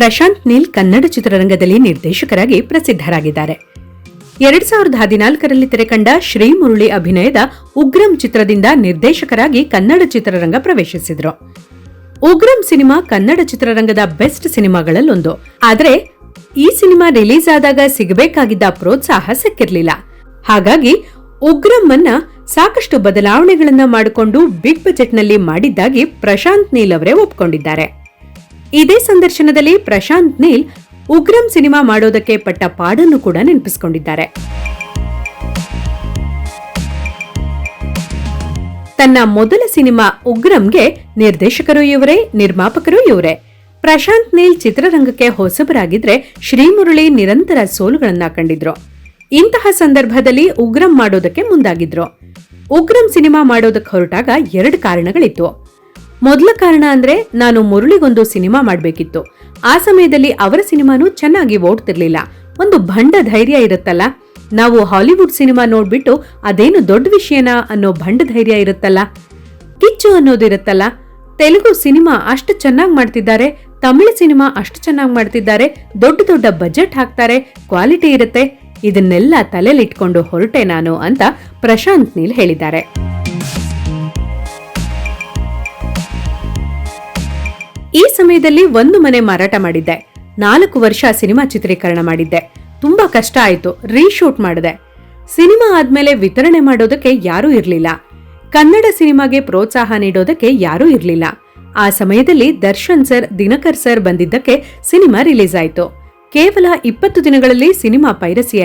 ಪ್ರಶಾಂತ್ ನೀಲ್ ಕನ್ನಡ ಚಿತ್ರರಂಗದಲ್ಲಿ ನಿರ್ದೇಶಕರಾಗಿ ಪ್ರಸಿದ್ಧರಾಗಿದ್ದಾರೆ. ಎರಡ್ ಸಾವಿರದ ಹದಿನಾಲ್ಕರಲ್ಲಿ ತೆರೆಕಂಡ ಶ್ರೀ ಮುರುಳಿ ಅಭಿನಯದ ಉಗ್ರಂ ಚಿತ್ರದಿಂದ ನಿರ್ದೇಶಕರಾಗಿ ಕನ್ನಡ ಚಿತ್ರರಂಗ ಪ್ರವೇಶಿಸಿದರು. ಉಗ್ರಂ ಸಿನಿಮಾ ಕನ್ನಡ ಚಿತ್ರರಂಗದ ಬೆಸ್ಟ್ ಸಿನಿಮಾಗಳಲ್ಲೊಂದು. ಆದರೆ ಈ ಸಿನಿಮಾ ರಿಲೀಸ್ ಆದಾಗ ಸಿಗಬೇಕಾಗಿದ್ದ ಪ್ರೋತ್ಸಾಹ ಸಿಕ್ಕಿರಲಿಲ್ಲ. ಹಾಗಾಗಿ ಉಗ್ರಂ ಅನ್ನ ಸಾಕಷ್ಟು ಬದಲಾವಣೆಗಳನ್ನ ಮಾಡಿಕೊಂಡು ಬಿಗ್ ಬಜೆಟ್ನಲ್ಲಿ ಮಾಡಿದ್ದಾಗಿ ಪ್ರಶಾಂತ್ ನೀಲ್ ಅವರೇ ಒಪ್ಕೊಂಡಿದ್ದಾರೆ. ಇದೇ ಸಂದರ್ಶನದಲ್ಲಿ ಪ್ರಶಾಂತ್ ನೀಲ್ ಉಗ್ರಂ ಸಿನಿಮಾ ಮಾಡೋದಕ್ಕೆ ಪಟ್ಟ ಪಾಡನ್ನು ಕೂಡ ನೆನಪಿಸಿಕೊಂಡಿದ್ದಾರೆ. ತನ್ನ ಮೊದಲ ಸಿನಿಮಾ ಉಗ್ರಂಗೆ ನಿರ್ದೇಶಕರು ಇವರೇ, ನಿರ್ಮಾಪಕರು ಇವರೇ. ಪ್ರಶಾಂತ್ ನೀಲ್ ಚಿತ್ರರಂಗಕ್ಕೆ ಹೊಸಬರಾಗಿದ್ರೆ ಶ್ರೀಮುರಳಿ ನಿರಂತರ ಸೋಲುಗಳನ್ನ ಕಂಡಿದ್ರು. ಇಂತಹ ಸಂದರ್ಭದಲ್ಲಿ ಉಗ್ರಂ ಮಾಡೋದಕ್ಕೆ ಮುಂದಾಗಿದ್ರು. ಉಗ್ರಂ ಸಿನಿಮಾ ಮಾಡೋದಕ್ಕೆ ಹೊರಟಾಗ ಎರಡು ಕಾರಣಗಳಿತ್ತು. ಮೊದಲ ಕಾರಣ ಅಂದ್ರೆ ನಾನು ಮುರುಳಿಗೊಂದು ಸಿನಿಮಾ ಮಾಡಬೇಕಿತ್ತು. ಆ ಸಮಯದಲ್ಲಿ ಅವರ ಸಿನಿಮಾನು ಚೆನ್ನಾಗಿ ಓಡ್ತಿರ್ಲಿಲ್ಲ. ಒಂದು ಭಂಡ ಧೈರ್ಯ ಇರುತ್ತಲ್ಲ? ನಾವು ಹಾಲಿವುಡ್ ಸಿನಿಮಾ ನೋಡ್ಬಿಟ್ಟು ಅದೇನು ದೊಡ್ಡ ವಿಷಯನಾ ಅನ್ನೋ ಭಂಡ ಧೈರ್ಯ ಇರುತ್ತಲ್ಲ? ಕಿಚ್ಚು ಅನ್ನೋದಿರುತ್ತಲ್ಲ ತೆಲುಗು ಸಿನಿಮಾ ಅಷ್ಟು ಚೆನ್ನಾಗಿ ಮಾಡ್ತಿದ್ದಾರೆ, ತಮಿಳು ಸಿನಿಮಾ ಅಷ್ಟು ಚೆನ್ನಾಗಿ ಮಾಡ್ತಿದ್ದಾರೆ, ದೊಡ್ಡ ದೊಡ್ಡ ಬಜೆಟ್ ಹಾಕ್ತಾರೆ, ಕ್ವಾಲಿಟಿ ಇರುತ್ತೆ. ಇದನ್ನೆಲ್ಲ ತಲೆಲಿಟ್ಕೊಂಡು ಹೊರಟೆ ನಾನು ಅಂತ ಪ್ರಶಾಂತ್ ನೀಲ್ ಹೇಳಿದ್ದಾರೆ. ಸಮಯದಲ್ಲಿ ಒಂದು ಮನೆ ಮಾರಾಟ ಮಾಡಿದ್ದೆ. ನಾಲ್ಕು ವರ್ಷ ಸಿನಿಮಾ ಚಿತ್ರೀಕರಣ ಮಾಡಿದ್ದೆ. ತುಂಬಾ ಕಷ್ಟ ಆಯ್ತು ರೀಶೂಟ್ ಮಾಡಿದೆ. ಸಿನಿಮಾ ಆದ್ಮೇಲೆ ವಿತರಣೆ ಮಾಡೋದಕ್ಕೆ ಯಾರೂ ಇರ್ಲಿಲ್ಲ. ಕನ್ನಡ ಸಿನಿಮಾಗೆ ಪ್ರೋತ್ಸಾಹ ನೀಡೋದಕ್ಕೆ ಯಾರೂ ಇರ್ಲಿಲ್ಲ. ಆ ಸಮಯದಲ್ಲಿ ದರ್ಶನ್ ಸರ್, ದಿನಕರ್ ಸರ್ ಬಂದಿದ್ದಕ್ಕೆ ಸಿನಿಮಾ ರಿಲೀಸ್ ಆಯ್ತು. ಕೇವಲ ಇಪ್ಪತ್ತು ದಿನಗಳಲ್ಲಿ ಸಿನಿಮಾ ಪೈರಸಿ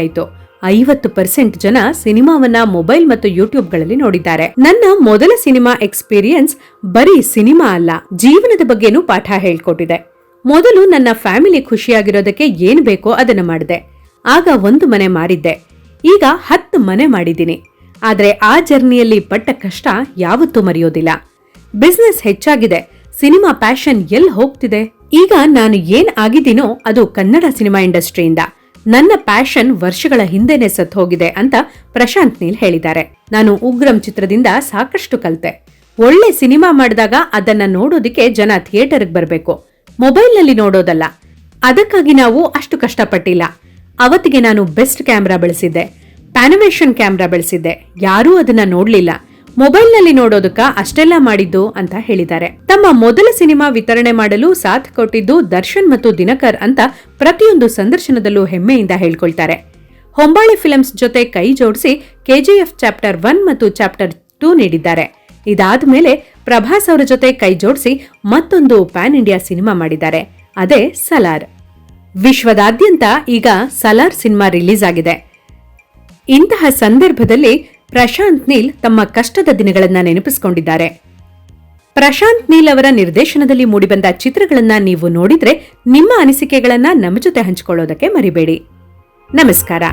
ಐವತ್ತು ಪರ್ಸೆಂಟ್ ಜನ ಸಿನಿಮಾವನ್ನ ಮೊಬೈಲ್ ಮತ್ತು ಯೂಟ್ಯೂಬ್ಗಳಲ್ಲಿ ನೋಡಿದ್ದಾರೆ. ನನ್ನ ಮೊದಲ ಸಿನಿಮಾ ಎಕ್ಸ್ಪೀರಿಯನ್ಸ್ ಬರೀ ಸಿನಿಮಾ ಅಲ್ಲ, ಜೀವನದ ಬಗ್ಗೆನೂ ಪಾಠ ಹೇಳ್ಕೊಟ್ಟಿದೆ. ಮೊದಲು ನನ್ನ ಫ್ಯಾಮಿಲಿ ಖುಷಿಯಾಗಿರೋದಕ್ಕೆ ಏನ್ ಬೇಕೋ ಅದನ್ನ ಮಾಡಿದೆ. ಆಗ ಒಂದು ಮನೆ ಮಾರಿದ್ದೆ. ಈಗ ಹತ್ತು ಮನೆ ಮಾಡಿದ್ದೀನಿ. ಆದ್ರೆ ಆ ಜರ್ನಿಯಲ್ಲಿ ಪಟ್ಟ ಕಷ್ಟ ಯಾವತ್ತೂ ಮರೆಯೋದಿಲ್ಲ. ಬಿಸ್ನೆಸ್ ಹೆಚ್ಚಾಗಿದೆ, ಸಿನಿಮಾ ಪ್ಯಾಷನ್ ಎಲ್ಲಿ ಹೋಗ್ತಿದೆ? ಈಗ ನಾನು ಏನ್ ಆಗಿದ್ದೀನೋ ಅದು ಕನ್ನಡ ಸಿನಿಮಾ ಇಂಡಸ್ಟ್ರಿಯಿಂದ. ನನ್ನ ಪ್ಯಾಷನ್ ವರ್ಷಗಳ ಹಿಂದೆನೆ ಸತ್ ಹೋಗಿದೆ ಅಂತ ಪ್ರಶಾಂತ್ ನೀಲ್ ಹೇಳಿದ್ದಾರೆ. ನಾನು ಉಗ್ರಂ ಚಿತ್ರದಿಂದ ಸಾಕಷ್ಟು ಕಲಿತೆ. ಒಳ್ಳೆ ಸಿನಿಮಾ ಮಾಡಿದಾಗ ಅದನ್ನ ನೋಡೋದಿಕ್ಕೆ ಜನ ಥಿಯೇಟರ್ಗೆ ಬರಬೇಕು. ಮೊಬೈಲ್ನಲ್ಲಿ ನೋಡೋದಲ್ಲ. ಅದಕ್ಕಾಗಿ ನಾವು ಅಷ್ಟು ಕಷ್ಟಪಟ್ಟಿಲ್ಲ. ಅವತ್ತಿಗೆ ನಾನು ಬೆಸ್ಟ್ ಕ್ಯಾಮ್ರಾ ಬಳಸಿದ್ದೆ. ಪ್ಯಾನಿಮೇಷನ್ ಕ್ಯಾಮ್ರಾ ಬಳಸಿದ್ದೆ. ಯಾರೂ ಅದನ್ನ ನೋಡ್ಲಿಲ್ಲ. ಮೊಬೈಲ್ನಲ್ಲಿ ನೋಡೋದಕ್ಕ ಅಷ್ಟೆಲ್ಲ ಮಾಡಿದ್ದು ಅಂತ ಹೇಳಿದ್ದಾರೆ. ತಮ್ಮ ಮೊದಲ ಸಿನಿಮಾ ವಿತರಣೆ ಮಾಡಲು ಸಾಥ್ ಕೊಟ್ಟಿದ್ದು ದರ್ಶನ್ ಮತ್ತು ದಿನಕರ್ ಅಂತ ಪ್ರತಿಯೊಂದು ಸಂದರ್ಶನದಲ್ಲೂ ಹೆಮ್ಮೆಯಿಂದ ಹೇಳ್ಕೊಳ್ತಾರೆ. ಹೊಂಬಾಳೆ ಫಿಲ್ಮ್ಸ್ ಜೊತೆ ಕೈ ಜೋಡಿಸಿ ಕೆಜಿಎಫ್ ಚಾಪ್ಟರ್ ಒನ್ ಮತ್ತು ಚಾಪ್ಟರ್ ಟೂ ನೀಡಿದ್ದಾರೆ. ಇದಾದ ಮೇಲೆ ಪ್ರಭಾಸ್ ಅವರ ಜೊತೆ ಕೈ ಜೋಡಿಸಿ ಮತ್ತೊಂದು ಪ್ಯಾನ್ ಇಂಡಿಯಾ ಸಿನಿಮಾ ಮಾಡಿದ್ದಾರೆ. ಅದೇ ಸಲಾರ್. ವಿಶ್ವದಾದ್ಯಂತ ಈಗ ಸಲಾರ್ ಸಿನಿಮಾ ರಿಲೀಸ್ ಆಗಿದೆ. ಇಂತಹ ಸಂದರ್ಭದಲ್ಲಿ ಪ್ರಶಾಂತ್ ನೀಲ್ ತಮ್ಮ ಕಷ್ಟದ ದಿನಗಳನ್ನ ನೆನಪಿಸಿಕೊಂಡಿದ್ದಾರೆ. ಪ್ರಶಾಂತ್ ನೀಲ್ ಅವರ ನಿರ್ದೇಶನದಲ್ಲಿ ಮೂಡಿಬಂದ ಚಿತ್ರಗಳನ್ನ ನೀವು ನೋಡಿದ್ರೆ ನಿಮ್ಮ ಅನಿಸಿಕೆಗಳನ್ನ ನಮ್ಮ ಜೊತೆ ಹಂಚಿಕೊಳ್ಳೋದಕ್ಕೆ ಮರಿಬೇಡಿ. ನಮಸ್ಕಾರ.